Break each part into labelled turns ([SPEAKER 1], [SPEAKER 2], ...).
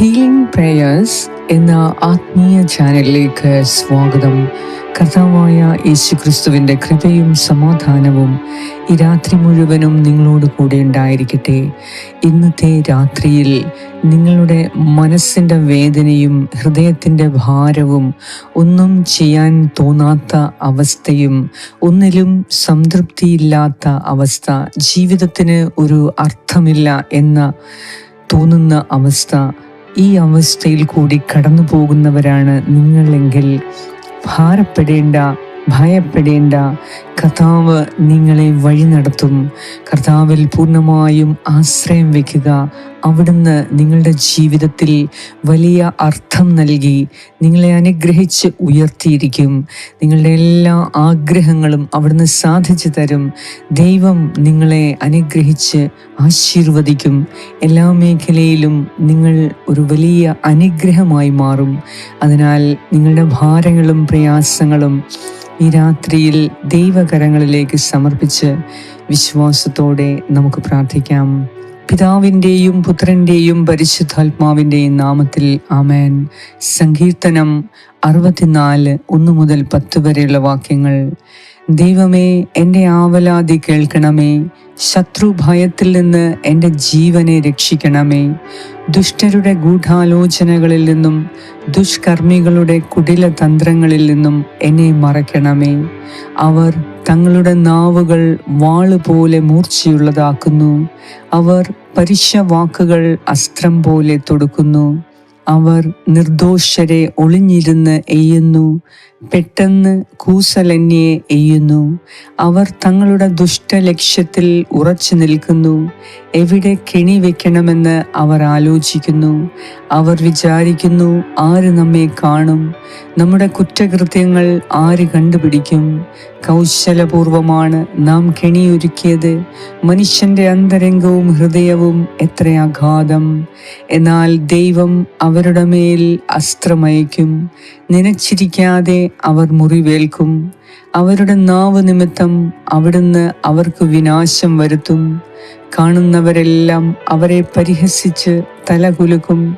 [SPEAKER 1] Healing prayers എന്ന ആത്മീയ ചാനലിലേക്ക് സ്വാഗതം. കർത്താവായ യേശു ക്രിസ്തുവിന്റെ കൃപയും സമാധാനവും ഈ രാത്രി മുഴുവനും നിങ്ങളോട് കൂടെ ഉണ്ടായിരിക്കട്ടെ. ഇന്നത്തെ രാത്രിയിൽ നിങ്ങളുടെ മനസ്സിന്റെ വേദനയും ഹൃദയത്തിന്റെ ഭാരവും ഒന്നും ചെയ്യാൻ തോന്നാത്ത അവസ്ഥയും ഒന്നിലും സംതൃപ്തിയില്ലാത്ത അവസ്ഥ ജീവിതത്തിന് ഒരു അർത്ഥമില്ല എന്ന തോന്നുന്ന അവസ്ഥ ഈ അവസ്ഥയിൽ കൂടി കടന്നു പോകുന്നവരാണ് നിങ്ങളെങ്കിൽ ഭാരപ്പെടേണ്ട ഭയപ്പെടേണ്ട. കർത്താവ് നിങ്ങളെ വഴി നടത്തും. കർത്താവിൽ പൂർണമായും ആശ്രയം വയ്ക്കുക. അവിടുന്ന് നിങ്ങളുടെ ജീവിതത്തിൽ വലിയ അർത്ഥം നൽകി നിങ്ങളെ അനുഗ്രഹിച്ച് ഉയർത്തിയിരിക്കും. നിങ്ങളുടെ എല്ലാ ആഗ്രഹങ്ങളും അവിടുന്ന് സാധിച്ചു തരും. ദൈവം നിങ്ങളെ അനുഗ്രഹിച്ച് ആശീർവദിക്കും. എല്ലാ മേഖലയിലും നിങ്ങൾ ഒരു വലിയ അനുഗ്രഹമായി മാറും. അതിനാൽ നിങ്ങളുടെ ഭാരങ്ങളും പ്രയാസങ്ങളും ഈ രാത്രിയിൽ ദൈവകരങ്ങളിലേക്ക് സമർപ്പിച്ച് വിശ്വാസത്തോടെ നമുക്ക് പ്രാർത്ഥിക്കാം. പിതാവിന്റെയും പുത്രന്റെയും പരിശുദ്ധാത്മാവിന്റെയും നാമത്തിൽ ആമേൻ. സങ്കീർത്തനം അറുപത്തിനാല് ഒന്ന് മുതൽ പത്ത് വരെയുള്ള വാക്യങ്ങൾ. ദൈവമേ എന്റെ ആവലാതി കേൾക്കണമേ. ശത്രു ഭയത്തിൽ നിന്ന് എന്റെ ജീവനെ രക്ഷിക്കണമേ. ദുഷ്ടരുടെ ഗൂഢാലോചനകളിൽ നിന്നും ദുഷ്കർമ്മികളുടെ കുടില തന്ത്രങ്ങളിൽ നിന്നും എന്നെ മറയ്ക്കണമേ. അവർ തങ്ങളുടെ നാവുകൾ വാളുപോലെ മൂർച്ചയുള്ളതാക്കുന്നു. അവർ പരുഷ വാക്കുകൾ അസ്ത്രം പോലെ തൊടുക്കുന്നു. അവർ നിർദോഷരെ ഒളിഞ്ഞിരുന്ന് എയ്യുന്നു. പെട്ടെന്ന് കൂസലന്യെ എയ്യുന്നു. അവർ തങ്ങളുടെ ദുഷ്ടലക്ഷ്യത്തിൽ ഉറച്ചു നിൽക്കുന്നു. എവിടെ കെണി വെക്കണമെന്ന് അവർ ആലോചിക്കുന്നു. അവർ വിചാരിക്കുന്നു ആര് നമ്മെ കാണും. നമ്മുടെ കുറ്റകൃത്യങ്ങൾ ആര് കണ്ടുപിടിക്കും? കൗശലപൂർവമാണ് നാം കെണിയൊരുക്കിയത്. മനുഷ്യന്റെ അന്തരംഗവും ഹൃദയവും എത്ര അഗാധം എന്നാൽ ദൈവം അവരുടെ മേൽ അസ്ത്രമയക്കും. നനച്ചിരിക്കാതെ അവർ മുറിവേൽക്കും. അവരുടെ നാവ് നിമിത്തം അവിടുന്ന് അവർക്ക് വിനാശം വരുത്തും. കാണുന്നവരെല്ലാം അവരെ പരിഹസിച്ച് തലകുലുക്കും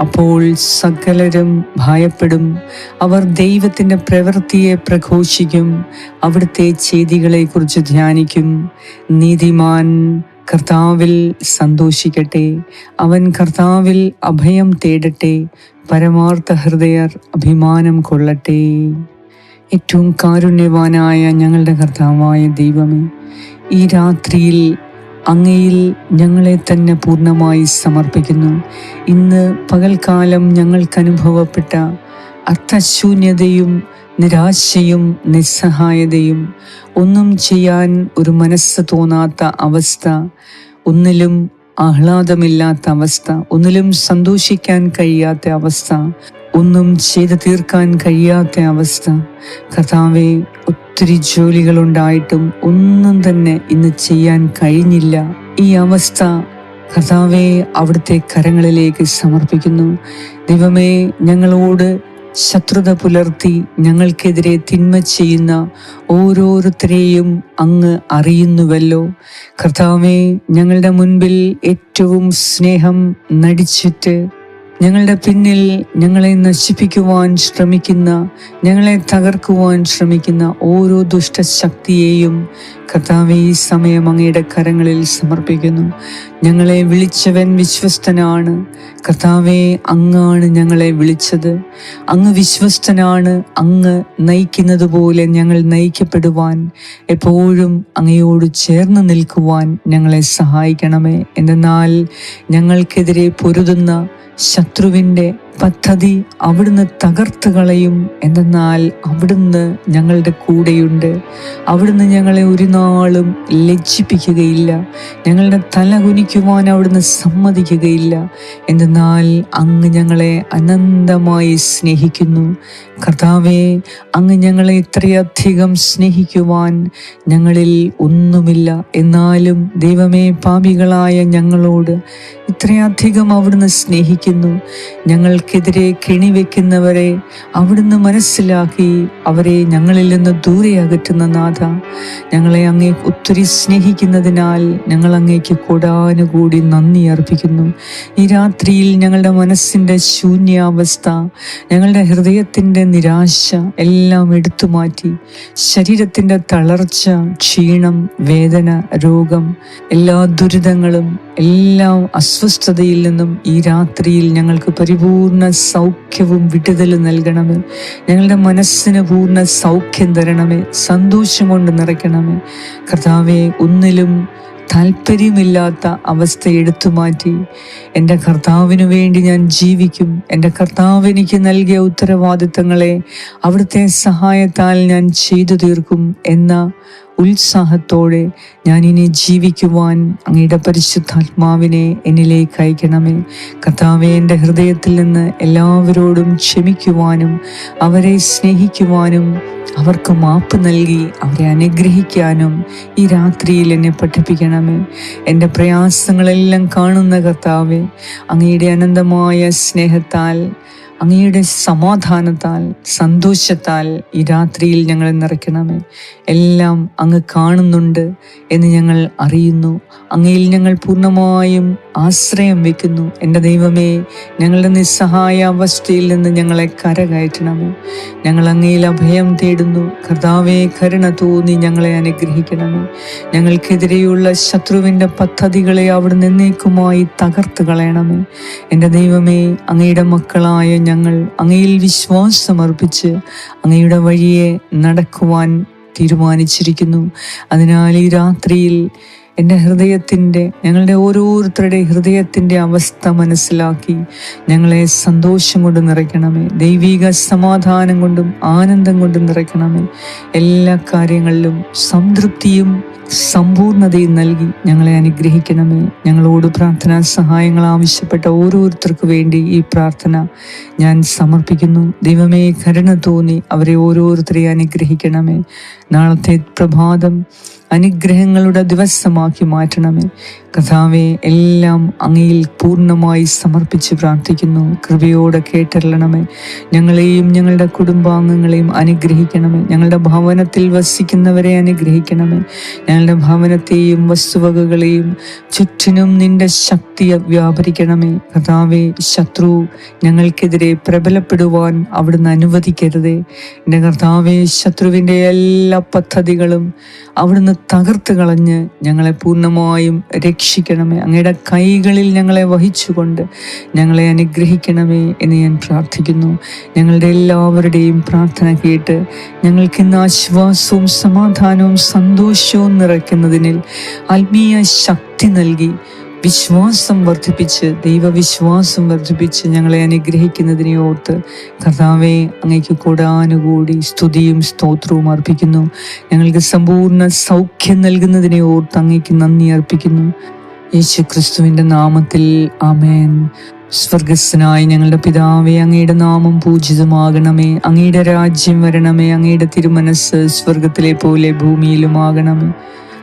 [SPEAKER 1] അപ്പോൾ സകലരും ഭയപ്പെടും. അവർ ദൈവത്തിന്റെ പ്രവൃത്തിയെ പ്രഘോഷിക്കും. അവിടുത്തെ ചെയ്തികളെക്കുറിച്ച് ധ്യാനിക്കും. നീതിമാൻ കർത്താവിൽ സന്തോഷിക്കട്ടെ. അവൻ കർത്താവിൽ അഭയം തേടട്ടെ. പരമാർത്ഥ ഹൃദയർ അഭിമാനം കൊള്ളട്ടെ. ഏറ്റവും കാരുണ്യവാനായ ഞങ്ങളുടെ കർത്താവായ ദൈവമേ ഈ രാത്രിയിൽ അങ്ങയിൽ ഞങ്ങളെ തന്നെ പൂർണമായി സമർപ്പിക്കുന്നു. ഇന്ന് പകൽക്കാലം ഞങ്ങൾക്ക് അനുഭവപ്പെട്ട അർത്ഥശൂന്യതയും നിരാശയും നിസ്സഹായതയും ഒന്നും ചെയ്യാൻ ഒരു മനസ്സ് തോന്നാത്ത അവസ്ഥ ഒന്നിലും ആഹ്ലാദമില്ലാത്ത അവസ്ഥ ഒന്നിലും സന്തോഷിക്കാൻ കഴിയാത്ത അവസ്ഥ ഒന്നും ചെയ്തു തീർക്കാൻ കഴിയാത്ത അവസ്ഥ. കഥാവെ ഒത്തിരി ജോലികളുണ്ടായിട്ടും ഒന്നും തന്നെ ഇന്ന് ചെയ്യാൻ കഴിഞ്ഞില്ല. ഈ അവസ്ഥ കഥാവെ അവിടുത്തെ കരങ്ങളിലേക്ക് സമർപ്പിക്കുന്നു. ദൈവമേ ഞങ്ങളോട് ശത്രുത പുലർത്തി ഞങ്ങൾക്കെതിരെ തിന്മ ചെയ്യുന്ന ഓരോരുത്തരെയും അങ്ങ് അറിയുന്നുവല്ലോ. കർത്താവെ ഞങ്ങളുടെ മുൻപിൽ ഏറ്റവും സ്നേഹം നടിച്ചിട്ട് ഞങ്ങളുടെ പിന്നിൽ ഞങ്ങളെ നശിപ്പിക്കുവാൻ ശ്രമിക്കുന്ന ഞങ്ങളെ തകർക്കുവാൻ ശ്രമിക്കുന്ന ഓരോ ദുഷ്ടശക്തിയെയും കർത്താവ് ഈ സമയം അങ്ങയുടെ കരങ്ങളിൽ സമർപ്പിക്കുന്നു. ഞങ്ങളെ വിളിച്ചവൻ വിശ്വസ്തനാണ്. കർത്താവെ അങ്ങാണ് ഞങ്ങളെ വിളിച്ചത്. അങ്ങ് വിശ്വസ്തനാണ് അങ്ങ് നയിക്കുന്നത് പോലെ ഞങ്ങൾ നയിക്കപ്പെടുവാൻ. എപ്പോഴും അങ്ങയോട് ചേർന്ന് നിൽക്കുവാൻ ഞങ്ങളെ സഹായിക്കണമേ. എന്നാൽ ഞങ്ങൾക്കെതിരെ പൊരുതുന്ന ശത്രുവിന്റെ പദ്ധതി അവിടുന്ന് തകർത്ത് കളയും. എന്തെന്നാൽ അവിടുന്ന് ഞങ്ങളുടെ കൂടെയുണ്ട്. അവിടുന്ന് ഞങ്ങളെ ഒരു നാളും ലജ്ജിപ്പിക്കുകയില്ല. ഞങ്ങളുടെ തല കുനിക്കുവാൻ അവിടുന്ന് സമ്മതിക്കുകയില്ല. എന്തെന്നാൽ അങ്ങ് ഞങ്ങളെ അനന്തമായി സ്നേഹിക്കുന്നു. കർത്താവെ അങ്ങ് ഞങ്ങളെ ഇത്രയധികം സ്നേഹിക്കുവാൻ ഞങ്ങളിൽ ഒന്നുമില്ല. എന്നാലും ദൈവമേ പാപികളായ ഞങ്ങളോട് ഇത്രയധികം അവിടുന്ന് സ്നേഹിക്കുന്നു. ഞങ്ങൾ ഞങ്ങൾക്കെതിരെ കെണിവെക്കുന്നവരെ അവിടുന്ന് മനസ്സിലാക്കി അവരെ ഞങ്ങളിൽ നിന്ന് ദൂരെ അകറ്റുന്ന നാഥ. ഞങ്ങളെ അങ്ങേ ഒത്തിരി സ്നേഹിക്കുന്നതിനാൽ ഞങ്ങൾ അങ്ങേക്ക് കൊടാനുകൂടി നന്ദി അർപ്പിക്കുന്നു. ഈ രാത്രിയിൽ ഞങ്ങളുടെ മനസ്സിന്റെ ശൂന്യാവസ്ഥ ഞങ്ങളുടെ ഹൃദയത്തിന്റെ നിരാശ എല്ലാം എടുത്തു മാറ്റി. ശരീരത്തിന്റെ തളർച്ച ക്ഷീണം വേദന രോഗം എല്ലാ ദുരിതങ്ങളും എല്ലാ അസ്വസ്ഥതയിൽ നിന്നും ഈ രാത്രിയിൽ ഞങ്ങൾക്ക് പരിപൂർണ സൗഖ്യവും വിടുതലും നൽകണമേ. ഞങ്ങളുടെ മനസ്സിന് പൂർണ സൗഖ്യം തരണമേ. സന്തോഷം കൊണ്ട് നിറയ്ക്കണമേ. കർത്താവെ ഒന്നിലും താല്പര്യമില്ലാത്ത അവസ്ഥ എടുത്തു മാറ്റി. എന്റെ കർത്താവിനു വേണ്ടി ഞാൻ ജീവിക്കും. എന്റെ കർത്താവ് എനിക്ക് നൽകിയ ഉത്തരവാദിത്തങ്ങളെ അവിടുത്തെ സഹായത്താൽ ഞാൻ ചെയ്തു തീർക്കും എന്ന ഉത്സാഹത്തോടെ ഞാൻ ഇനി ജീവിക്കുവാൻ അങ്ങയുടെ പരിശുദ്ധാത്മാവിനെ എന്നിലേക്ക് അയക്കണമേ. കഥാവെ എന്റെ ഹൃദയത്തിൽ നിന്ന് എല്ലാവരോടും ക്ഷമിക്കുവാനും അവരെ സ്നേഹിക്കുവാനും അവർക്ക് മാപ്പ് നൽകി അവരെ അനുഗ്രഹിക്കാനും ഈ രാത്രിയിൽ എന്നെ പഠിപ്പിക്കണമേ. എന്റെ പ്രയാസങ്ങളെല്ലാം കാണുന്ന കർത്താവെ അങ്ങയുടെ അനന്തമായ സ്നേഹത്താൽ അങ്ങയുടെ സമാധാനത്താൽ സന്തോഷത്താൽ ഈ രാത്രിയിൽ ഞങ്ങളെ നിറയ്ക്കണമേ. എല്ലാം അങ്ങ് കാണുന്നുണ്ട് എന്ന് ഞങ്ങൾ അറിയുന്നു. അങ്ങയിൽ ഞങ്ങൾ പൂർണമായും ആശ്രയം വെക്കുന്നു എന്റെ ദൈവമേ ഞങ്ങളുടെ നിസ്സഹായ അവസ്ഥയിൽ നിന്ന് ഞങ്ങളെ കരകയറ്റണമേ. ഞങ്ങൾ അങ്ങയിൽ അഭയം തേടുന്നു. കർത്താവെ കരുണ തോന്നി ഞങ്ങളെ അനുഗ്രഹിക്കണമേ. ഞങ്ങൾക്കെതിരെയുള്ള ശത്രുവിന്റെ പദ്ധതികളെ അവിടെ നിന്നേക്കുമായി തകർത്ത് കളയണമേ. എന്റെ ദൈവമേ അങ്ങയുടെ മക്കളായ ഞങ്ങൾ അങ്ങയിൽ വിശ്വാസമർപ്പിച്ച് അങ്ങയുടെ വഴിയെ നടക്കുവാൻ തീരുമാനിച്ചിരിക്കുന്നു. അതിനാൽ ഈ രാത്രിയിൽ എന്റെ ഹൃദയത്തിന്റെ ഞങ്ങളുടെ ഓരോരുത്തരുടെ ഹൃദയത്തിന്റെ അവസ്ഥ മനസ്സിലാക്കി ഞങ്ങളെ സന്തോഷം കൊണ്ട് നിറയ്ക്കണമേ. ദൈവിക സമാധാനം കൊണ്ടും ആനന്ദം കൊണ്ടും നിറയ്ക്കണമേ. എല്ലാ കാര്യങ്ങളിലും സംതൃപ്തിയും സമ്പൂർണതയും നൽകി ഞങ്ങളെ അനുഗ്രഹിക്കണമേ. ഞങ്ങളോട് പ്രാർത്ഥനാ സഹായങ്ങൾ ആവശ്യപ്പെട്ട ഓരോരുത്തർക്കു വേണ്ടി ഈ പ്രാർത്ഥന ഞാൻ സമർപ്പിക്കുന്നു. ദൈവമേ കരുണ തോന്നി അവരെ ഓരോരുത്തരെയും അനുഗ്രഹിക്കണമേ. നാളത്തെ പ്രഭാതം അനുഗ്രഹങ്ങളുടെ ദിവസമാക്കി മാറ്റണമേ. കഥാവെ എല്ലാം അങ്ങയിൽ പൂർണമായി സമർപ്പിച്ച് പ്രാർത്ഥിക്കുന്നു. കൃപയോടെ കേട്ടറിയണമേ ഞങ്ങളെയും ഞങ്ങളുടെ കുടുംബാംഗങ്ങളെയും അനുഗ്രഹിക്കണമേ. ഞങ്ങളുടെ ഭവനത്തിൽ വസിക്കുന്നവരെ അനുഗ്രഹിക്കണമേ. ഞങ്ങളുടെ ഭവനത്തെയും വസ്തുവകകളെയും ചുറ്റിനും നിന്റെ ശക്തി വ്യാപരിക്കണമേ. കഥാവെ ശത്രു ഞങ്ങൾക്കെതിരെ പ്രബലപ്പെടുവാൻ അവിടുന്ന് അനുവദിക്കരുതേ. എന്റെ കർത്താവെ ശത്രുവിന്റെ എല്ലാ പദ്ധതികളും അവിടുന്ന് തകർത്ത് കളഞ്ഞ് ഞങ്ങളെ പൂർണമായും രക്ഷിക്കണമേ. അങ്ങയുടെ കൈകളിൽ ഞങ്ങളെ വഹിച്ചുകൊണ്ട് ഞങ്ങളെ അനുഗ്രഹിക്കണമേ എന്ന് ഞാൻ പ്രാർത്ഥിക്കുന്നു. ഞങ്ങളുടെ എല്ലാവരുടെയും പ്രാർത്ഥന കേട്ട് ഞങ്ങൾക്ക് ഇന്ന് ആശ്വാസവും സമാധാനവും സന്തോഷവും നിറയ്ക്കുന്നതിനിൽ ആത്മീയ ശക്തി നൽകി വിശ്വാസം വർദ്ധിപ്പിച്ച് ദൈവവിശ്വാസം വർദ്ധിപ്പിച്ച് ഞങ്ങളെ അനുഗ്രഹിക്കുന്നതിനെ ഓർത്ത് കർത്താവെ അങ്ങേക്ക് കൂടാനുകൂടി സ്തുതിയും സ്തോത്രവും അർപ്പിക്കുന്നു. ഞങ്ങൾക്ക് സമ്പൂർണ സൗഖ്യം നൽകുന്നതിനെ ഓർത്ത് അങ്ങേക്ക് നന്ദി അർപ്പിക്കുന്നു. യേശു ക്രിസ്തുവിന്റെ നാമത്തിൽ ആമേൻ. സ്വർഗസ്സനായി ഞങ്ങളുടെ പിതാവേ അങ്ങയുടെ നാമം പൂജിതമാകണമേ. അങ്ങയുടെ രാജ്യം വരണമേ. അങ്ങയുടെ തിരുമനസ് സ്വർഗത്തിലെ പോലെ ഭൂമിയിലുമാകണമേ.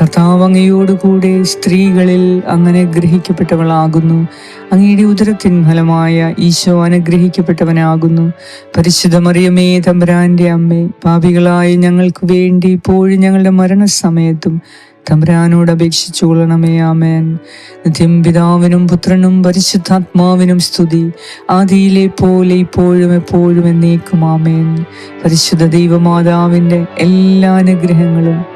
[SPEAKER 1] കർത്താവ് അങ്ങയോടുകൂടെ സ്ത്രീകളിൽ അങ്ങനെ ഗ്രഹിക്കപ്പെട്ടവളാകുന്നു. അങ്ങയുടെ ഉദരത്തിൻ ഫലമായ ഈശോ അനുഗ്രഹിക്കപ്പെട്ടവനാകുന്നു. പരിശുദ്ധമറിയമേ തമ്പുരാന്റെ അമ്മേ പാപികളായ ഞങ്ങൾക്ക് വേണ്ടി ഇപ്പോഴും ഞങ്ങളുടെ മരണസമയത്തും തമ്പുരാനോട് അപേക്ഷിച്ചു കൊള്ളണമേ ആമേൻ. നിത്യം പിതാവിനും പുത്രനും പരിശുദ്ധാത്മാവിനും സ്തുതി. ആദിയിലെ പോലെ ഇപ്പോഴും എപ്പോഴും എന്നേക്കും ആമേൻ. പരിശുദ്ധ ദൈവമാതാവിന്റെ എല്ലാ അനുഗ്രഹങ്ങളും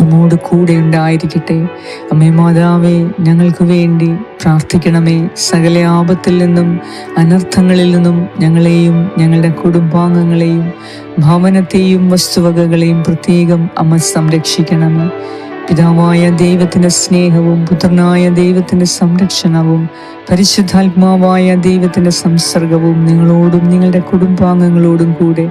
[SPEAKER 1] നമ്മോട് കൂടെ ഉണ്ടായിരിക്കട്ടെ. അമ്മേ മാതാവേ ഞങ്ങൾക്ക് വേണ്ടി പ്രാർത്ഥിക്കണമേ. സകല ആപത്തിൽ നിന്നും അനർത്ഥങ്ങളിൽ നിന്നും ഞങ്ങളെയും ഞങ്ങളുടെ കുടുംബാംഗങ്ങളെയും ഭവനത്തെയും വസ്തുവകകളെയും പ്രത്യേകം അമ്മ സംരക്ഷിക്കണമേ. പിതാവായ ദൈവത്തിന്റെ സ്നേഹവും പുത്രനായ ദൈവത്തിന്റെ സംരക്ഷണവും പരിശുദ്ധാത്മാവായ ദൈവത്തിന്റെ സംസർഗവും നിങ്ങളോടും നിങ്ങളുടെ കുടുംബാംഗങ്ങളോടും കൂടെ